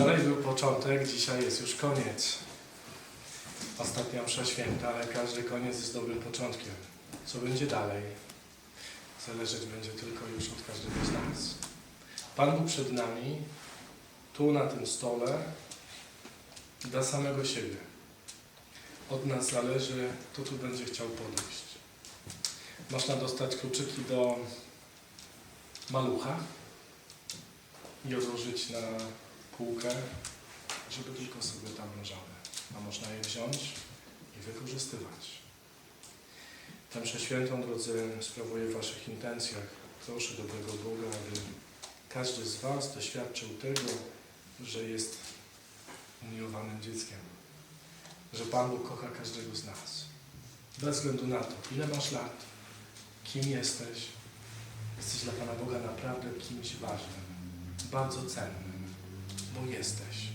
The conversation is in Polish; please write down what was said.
Wczoraj był początek, dzisiaj jest już koniec. Ostatnia msza święta, ale każdy koniec jest dobrym początkiem. Co będzie dalej? Zależeć będzie tylko już od każdego z nas. Pan Bóg przed nami, tu na tym stole, dla samego siebie. Od nas zależy, kto tu będzie chciał podejść. Można dostać kluczyki do malucha i odłożyć na półkę, żeby tylko sobie tam leżały. A można je wziąć i wykorzystywać. Tę mszę świętą, drodzy, sprawuję w Waszych intencjach. Proszę dobrego Boga, aby każdy z Was doświadczył tego, że jest umiłowanym dzieckiem. Że Pan Bóg kocha każdego z nas. Bez względu na to, ile masz lat, kim jesteś, jesteś dla Pana Boga naprawdę kimś ważnym, bardzo cennym, bo jesteś.